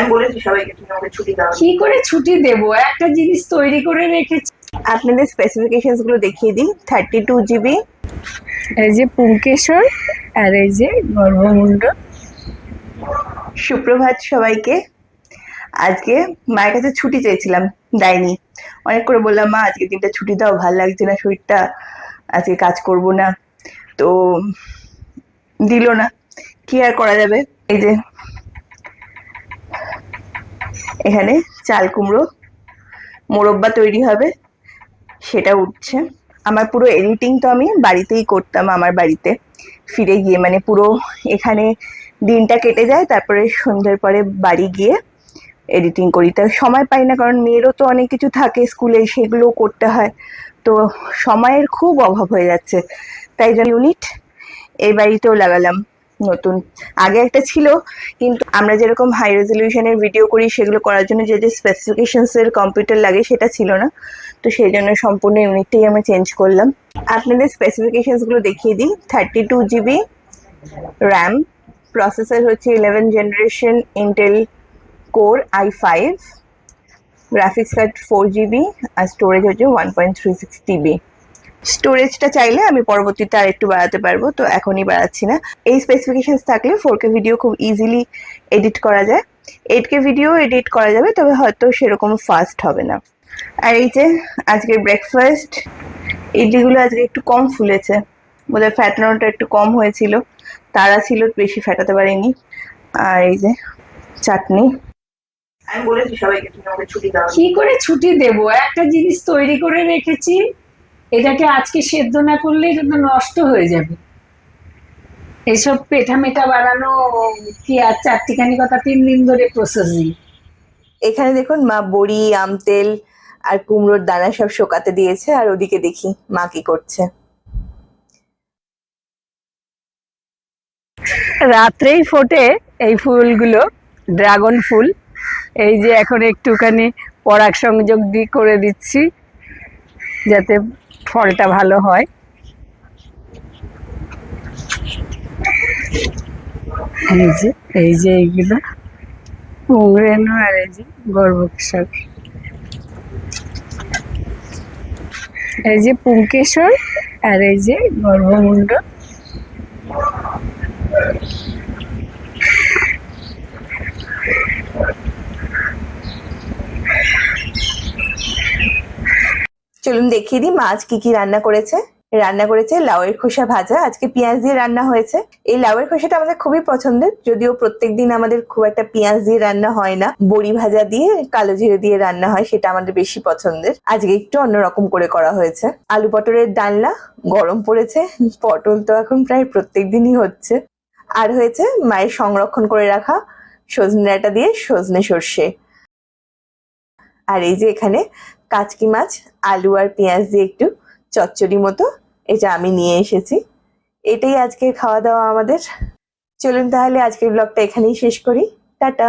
আমি বলেছি সবাইকে তুমি আমাকে ছুটি দাও। কি করে ছুটি দেব? একটা জিনিস তৈরি করে রেখেছি। আপনাদের স্পেসিফিকেশনসগুলো দেখিয়ে দিই। থার্টি টু জিবি এই যে পুঙ্কেশ্বর আর এই যে গর্ভমুণ্ড সুপ্রভাত সবাইকে। আজকে মায়ের কাছে ছুটি চেয়েছিলাম দেয়নি। অনেক করে বললাম মা আজকে দিনটা ছুটি দাও ভালো লাগছে না শরীরটা। আজকে কাজ করব না। তো দিল না। কি আর করা যাবে? এই যে এখানে চাল কুমড়ো মোরব্বা তৈরি হবে, সেটা উঠছে। আমার পুরো এডিটিং তো আমি বাড়িতেই করতাম, আমার বাড়িতে। ফিরে গিয়ে মানে পুরো এখানে দিনটা কেটে যায়, তারপরে সন্ধ্যের পরে বাড়ি গিয়ে এডিটিং করি। তাই সময় পাই না, কারণ মেয়েরও তো অনেক কিছু থাকে স্কুলে, সেগুলো করতে হয়। তো সময়ের খুব অভাব হয়ে যাচ্ছে। তাই জন্য ইউনিট এই বাড়িতেও লাগালাম। নতুন। আগে একটা ছিল, কিন্তু আমরা যেরকম হাই রেজলিউশনের ভিডিও করি, সেগুলো করার জন্য যে যে স্পেসিফিকেশনস এর কম্পিউটার লাগে, সেটা ছিল না। তো সেই জন্য সম্পূর্ণ ইউনিটটাই আমরা চেঞ্জ করলাম। আপনাদের স্পেসিফিকেশনসগুলো দেখিয়ে দিই। Thirty two GB RAM processor হচ্ছে eleven generation Intel core i five graphics card four GB R storage হচ্ছে one point three six TB স্টোরেজটা চাইলে আমি পরবর্তীতে আর একটু বাড়াতে পারব তো এখনই বাড়াচ্ছি না। এই স্পেসিফিকেশনস থাকলে ফোর কে ভিডিও খুব ইজিলি এডিট করা যায়। এইট কে ভিডিও এডিট করা যাবে তবে হয়তো সেরকম ফাস্ট হবে না। আর এই যে আজকের ব্রেকফাস্ট ইডলিগুলো আজকে একটু কম ফুলেছে। বোধহয় ফ্যাটানোটা একটু কম হয়েছিল। তারা ছিল বেশি ফেটাতে পারিনি। আর এই যে চাটনি। আমি বলেছি সবাইকে তুমি আমাকে ছুটি দাও। কি করে ছুটি দেব? একটা জিনিস তৈরি করে রেখেছি। এটাকে আজকে সেদ্ধ না করলে এটা নষ্ট হয়ে যাবে। এইসব পেঠা মেঠা বানানো কি আর চারটিখানি কথা তিন দিন ধরে প্রসেসিং এখানে দেখুন মা বড়ি আম তেল আর কুমড়োর দানা সব শোকাতে দিয়েছে আর ওদিকে দেখি মা কি করছে। রাত্রেই ফোটে এই ফুলগুলো ড্রাগন ফুল। এই যে এখন একটুখানি পরাগ সংযোগ দিয়ে করে দিচ্ছি যাতে ফলটা ভালো হয়। এই যে এই যে এইগুলো। উংরেনু আর এই যে গর্ভকেশর। এই যে পুঙ্কেশ্বর আর এই যে গর্ভমুণ্ড চলুন দেখিয়ে দিই মাছ কি কি রান্না করেছে। রান্না করেছে লাউয়ের খোসা ভাজা, আজকে পেঁয়াজ দিয়ে রান্না হয়েছে। এই লাউয়ের খোসাটা আমাদের খুবই পছন্দের, যদিও প্রত্যেক দিন আমাদের খুব একটা পেঁয়াজ দিয়ে রান্না হয় না। বড়ি ভাজা দিয়ে কালো জিরে দিয়ে রান্না হয়, সেটা আমাদের বেশি পছন্দের। আজকে একটু অন্যরকম করে করা হয়েছে। আলু পটলের ডালনা, গরম পড়েছে, পটল তো এখন প্রায় প্রত্যেক দিনই হচ্ছে। আর হয়েছে মায়ের সংরক্ষণ করে রাখা সজনে ডাঁটা দিয়ে সজনে সর্ষে। আর এই যে এখানে কাচকি মাছ, আলু আর পেঁয়াজ দিয়ে একটু চচ্চড়ি মতো এটা আমি নিয়ে এসেছি। এটাই আজকে খাওয়া দাওয়া আমাদের। চলুন তাহলে আজকের ব্লগটা এখানেই শেষ করি। টাটা।